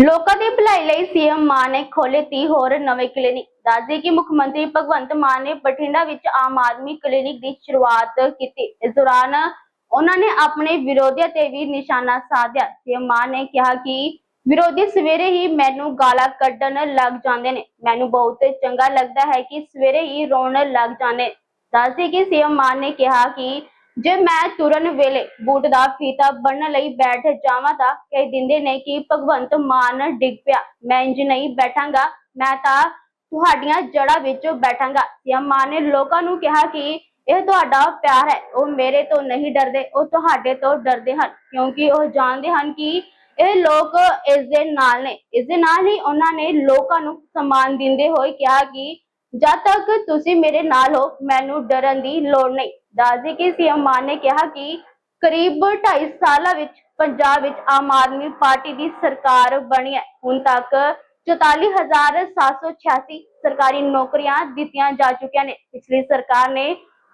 ਲੋਕਾਂ ਦੀ ਭਲਾਈ ਲਈ ਸੀਐਮ ਮਾਨ ਨੇ ਖੋਲੇ 30 ਹੋਰ ਨਵੇਂ ਕਲੀਨਿਕ। ਦੱਸਦੇ ਕਿ ਮੁੱਖ ਮੰਤਰੀ ਭਗਵੰਤ ਮਾਨ ਨੇ ਬਠਿੰਡਾ ਵਿੱਚ ਆਮ ਆਦਮੀ ਕਲੀਨਿਕ ਦੀ ਸ਼ੁਰੂਆਤ ਕੀਤੀ। ਇਸ ਦੌਰਾਨ ਉਹਨਾਂ ਨੇ ਆਪਣੇ ਵਿਰੋਧੀਆਂ ਤੇ ਵੀ ਨਿਸ਼ਾਨਾ ਸਾਧਿਆ। ਸੀਐਮ ਮਾਨ ਨੇ ਕਿਹਾ ਕਿ ਵਿਰੋਧੀ ਸਵੇਰੇ ਹੀ ਮੈਨੂੰ ਗਾਲਾਂ ਕੱਢਣ ਲੱਗ ਜਾਂਦੇ ਨੇ। ਮੈਨੂੰ ਬਹੁਤ ਚੰਗਾ ਲੱਗਦਾ ਹੈ ਕਿ ਸਵੇਰੇ ਹੀ ਰੋਣ ਲੱਗ ਜਾਂਦੇ। ਦੱਸਦੇ ਕਿ ਸੀਐਮ ਮਾਨ ਨੇ ਕਿਹਾ ਕਿ ਜੇ ਮੈਂ ਤੁਰਨ ਵੇਲੇ ਬੂਟ ਦਾ ਫੀਤਾ ਬੰਨਣ ਲਈ ਬੈਠ ਜਾਵਾਂ ਤਾਂ ਕਹਿ ਦਿੰਦੇ ਨੇ ਕਿ ਭਗਵੰਤ ਮਾਨ ਡਿੱਗ ਪਿਆ। ਮੈਂ ਇੰਜ ਨਹੀਂ ਬੈਠਾਂਗਾ, ਮੈਂ ਤਾਂ ਤੁਹਾਡੀਆਂ ਜੜ੍ਹਾਂ ਵਿੱਚ ਬੈਠਾਂਗਾ। ਸੀਐਮ ਮਾਨ ਨੇ ਲੋਕਾਂ ਨੂੰ ਕਿਹਾ ਕਿ ਇਹ ਤੁਹਾਡਾ ਪਿਆਰ ਹੈ, ਉਹ ਮੇਰੇ ਤੋਂ ਨਹੀਂ ਡਰਦੇ, ਉਹ ਤੁਹਾਡੇ ਤੋਂ ਡਰਦੇ ਹਨ। ਕਿਉਂਕਿ ਉਹ ਜਾਣਦੇ ਹਨ ਕਿ ਇਹ ਲੋਕ ਇਸ ਦੇ ਨਾਲ ਨੇ। ਇਸ ਦੇ ਨਾਲ ਹੀ ਉਹਨਾਂ ਨੇ ਲੋਕਾਂ ਨੂੰ ਸਨਮਾਨ ਦਿੰਦੇ ਹੋਏ ਕਿਹਾ ਕਿ ਜਦ ਤੱਕ ਤੁਸੀਂ ਮੇਰੇ ਨਾਲ ਹੋ, ਮੈਨੂੰ ਡਰਨ ਦੀ ਲੋੜ ਨਹੀਂ। ਦੱਸਦੇ ਕਿ ਸੀਐਮ ਮਾਨ ਨੇ ਕਿਹਾ ਕਿ ਕਰੀਬ 2.5 ਸਾਲਾਂ ਵਿੱਚ ਪੰਜਾਬ ਵਿੱਚ ਆਮ ਆਦਮੀ ਪਾਰਟੀ ਦੀ ਸਰਕਾਰ ਬਣੀ ਹੈ। ਹੁਣ ਤੱਕ 44786 ਸਰਕਾਰੀ ਨੌਕਰੀਆਂ ਦਿੱਤੀਆਂ ਜਾ ਚੁੱਕੀਆਂ ਨੇ। ਪਿਛਲੀ ਸਰਕਾਰ ਨੇ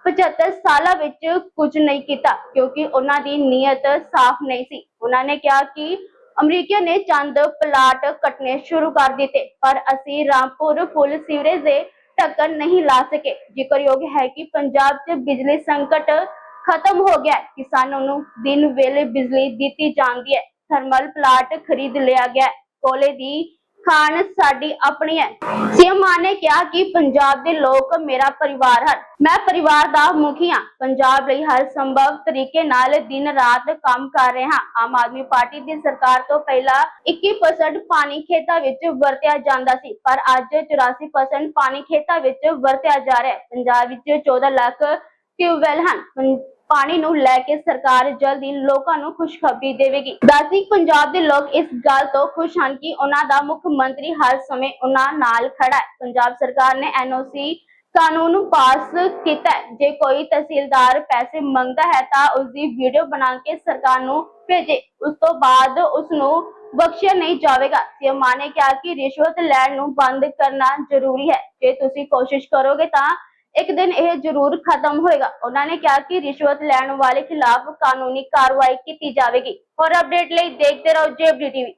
75 ਸਾਲਾਂ ਵਿੱਚ ਕੁਝ ਨਹੀਂ ਕੀਤਾ ਕਿਉਂਕਿ ਉਹਨਾਂ ਦੀ ਨੀਅਤ ਸਾਫ਼ ਨਹੀਂ ਸੀ। ਉਹਨਾਂ ਨੇ ਕਿਹਾ ਕਿ ਅਮਰੀਕਾ ਨੇ ਚੰਦ ਪਲਾਟ ਕੱਟਣੇ ਸ਼ੁਰੂ ਕਰ ਦਿੱਤੇ, ਪਰ ਅਸੀਂ ਰਾਮਪੁਰ ਫੁੱਲ ਸੀਵਰੇਜ ਦੇ ਢੱਕਣ ਨਹੀਂ ਲਾ ਸਕੇ। ਜ਼ਿਕਰਯੋਗ ਹੈ ਕਿ ਪੰਜਾਬ 'ਚ ਬਿਜਲੀ ਸੰਕਟ ਖਤਮ ਹੋ ਗਿਆ ਕਿਸਾਨਾਂ ਨੂੰ ਦਿਨ ਵੇਲੇ ਬਿਜਲੀ ਦਿੱਤੀ ਜਾਂਦੀ ਹੈ। ਥਰਮਲ ਪਲਾਂਟ ਖਰੀਦ ਲਿਆ ਗਿਆ ਕੋਲੇ ਦੀ ਖਾਨ ਸਾਡੀ ਆਪਣੀ ਹੈ। ਸੀਐਮ ਮਾਨ ਨੇ ਕਿਹਾ ਕਿ ਪੰਜਾਬ ਦੇ ਲੋਕ ਮੇਰਾ ਪਰਿਵਾਰ ਹਨ। ਮੈਂ ਪਰਿਵਾਰ ਦਾ ਮੁਖੀ ਹਾਂ। ਪੰਜਾਬ ਲਈ ਹਰ ਸੰਭਵ ਤਰੀਕੇ ਨਾਲ ਦਿਨ ਰਾਤ ਕੰਮ ਕਰ ਰਹੇ ਹਾਂ। ਆਮ ਆਦਮੀ ਪਾਰਟੀ ਦੀ ਸਰਕਾਰ ਤੋਂ ਪਹਿਲਾਂ 21% ਪਾਣੀ ਖੇਤਾਂ ਵਿੱਚ ਵਰਤਿਆ ਜਾਂਦਾ ਸੀ, ਪਰ ਅੱਜ 84% ਪਾਣੀ ਖੇਤਾਂ ਵਿੱਚ ਵਰਤਿਆ ਜਾ ਰਿਹਾ ਹੈ। ਪੰਜਾਬ ਵਿੱਚ 14 ਲੱਖ ਟਿਊਬਵੈਲ ਹਨ। ਪਾਣੀ ਨੂੰ ਲੈ ਕੇ ਸਰਕਾਰ ਜਲਦੀ ਲੋਕਾਂ ਨੂੰ ਖੁਸ਼ਖਬਰੀ ਦੇਵੇਗੀ। ਦੱਸਦੀ ਪੰਜਾਬ ਦੇ ਲੋਕ ਇਸ ਗੱਲ ਤੋਂ ਖੁਸ਼ ਹਨ ਕਿ ਉਹਨਾਂ ਦਾ ਮੁੱਖ ਮੰਤਰੀ ਹਰ ਸਮੇਂ ਉਹਨਾਂ ਨਾਲ ਖੜਾ ਹੈ। ਪੰਜਾਬ ਸਰਕਾਰ ਨੇ ਐਨਓਸੀ ਕਾਨੂੰਨ ਪਾਸ ਕੀਤਾ ਜੇ ਕੋਈ ਤਹਿਸੀਲਦਾਰ ਪੈਸੇ ਮੰਗਦਾ ਹੈ ਤਾਂ ਉਸ ਦੀ ਵੀਡੀਓ ਬਣਾ ਕੇ ਸਰਕਾਰ ਨੂੰ ਭੇਜੇ। ਉਸ ਤੋਂ ਬਾਅਦ ਉਸ ਨੂੰ ਬਖਸ਼ਿਆ ਨਹੀਂ ਜਾਵੇਗਾ। ਸੀਐਮ ਮਾਨ ਨੇ ਕਿਹਾ ਕਿ ਰਿਸ਼ਵਤ ਲੈਣ ਨੂੰ ਬੰਦ ਕਰਨਾ ਜ਼ਰੂਰੀ ਹੈ। ਜੇ ਤੁਸੀਂ ਕੋਸ਼ਿਸ਼ ਕਰੋਗੇ ਤਾਂ ਇੱਕ ਦਿਨ ਇਹ ਜ਼ਰੂਰ ਖਤਮ ਹੋਏਗਾ। ਉਹਨਾਂ ਨੇ ਕਿਹਾ ਕਿ ਰਿਸ਼ਵਤ ਲੈਣ ਵਾਲੇ ਖਿਲਾਫ ਕਾਨੂੰਨੀ ਕਾਰਵਾਈ ਕੀਤੀ ਜਾਵੇਗੀ। ਹੋਰ ਅਪਡੇਟ ਲਈ ਦੇਖਦੇ ਰਹੋ ਜੇਬੀ ਟੀਵੀ।